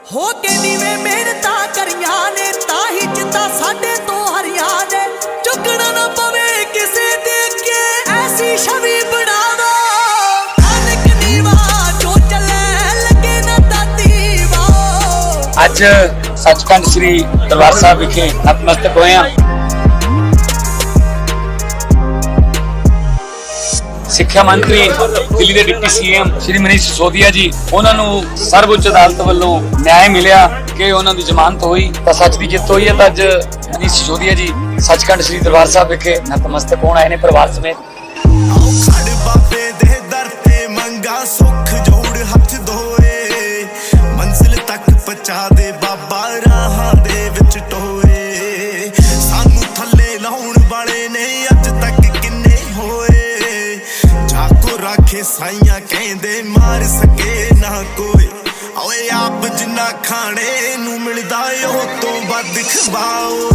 ਹੋ ਕੇ ਨੀਵੇਂ ਮਿਹਨਤਾਂ ਕਰੀਆਂ ਨੇ, ਤਾਂ ਹੀ ਜਿੱਤਾ ਸਾਡੇ ਤੋਂ ਹਰੀਆਂ ਨੇ। ਝੁਕਣਾ ਨਾ ਪਵੇ ਕਿਸੇ ਦੇ ਅੱਗੇ, ਐਸੀ ਛਵੀ ਬਣਾ ਦੋ ਨੀਵਾ ਜੋ ਚੱਲੇ ਲੱਗੇ ਨਾ ਤਾਤੀ ਵਾ ਅੱਜ ਸੱਚਖੰਡ ਸ੍ਰੀ ਦਰਬਾਰ ਸਾਹਿਬ ਵਿਖੇ ਨਤਮਸਤਕ ਹੋਏ ਹਾਂ। ਸਿੱਖਿਆ ਮੰਤਰੀ, ਦਿੱਲੀ ਦੇ ਡਿਪਟੀ ਸੀਐਮ ਸ਼੍ਰੀ ਮਨੀਸ਼ ਸਿਸੋਦੀਆ ਜੀ, ਉਹਨਾਂ ਨੂੰ ਸਰਵਉੱਚ ਅਦਾਲਤ ਵੱਲੋਂ ਨਿਆਂ ਮਿਲਿਆ ਕਿ ਉਹਨਾਂ ਦੀ ਜ਼ਮਾਨਤ ਹੋਈ, ਤਾਂ ਸੱਚ ਦੀ ਜਿੱਤ ਹੋਈ ਹੈ ਤਾਂ ਅੱਜ ਮਨੀਸ਼ ਸਿਸੋਦੀਆ ਜੀ ਸੱਚਖੰਡ ਸ੍ਰੀ ਦਰਬਾਰ ਸਾਹਿਬ ਵਿਖੇ ਨਤਮਸਤਕ ਹੋਣ ਆਏ ਨੇ ਪਰਿਵਾਰ ਸਮੇਤ। ਆਓ ਬਾਬੇ ਦੇ ਦਰ ਤੇ ਮੰਗਾ ਸੁੱਖ ਜੋੜ ਹੱਥ ਧੋਏ, ਮੰਜ਼ਿਲ ਤੱਕ ਪਹੁੰਚਾ ਦੇ ਜਾਕੋ ਸਾਈਆਂ ਕਹਿੰਦੇ ਮਾਰ ਸਕੇ ਨਾ ਕੋਈ। ਓਏ ਆਪ ਜਿੰਨਾ ਖਾਣੇ ਨੂੰ ਮਿਲਦਾ ਏ, ਉਹ ਤੋਂ ਵੱਧ ਖਵਾਓ।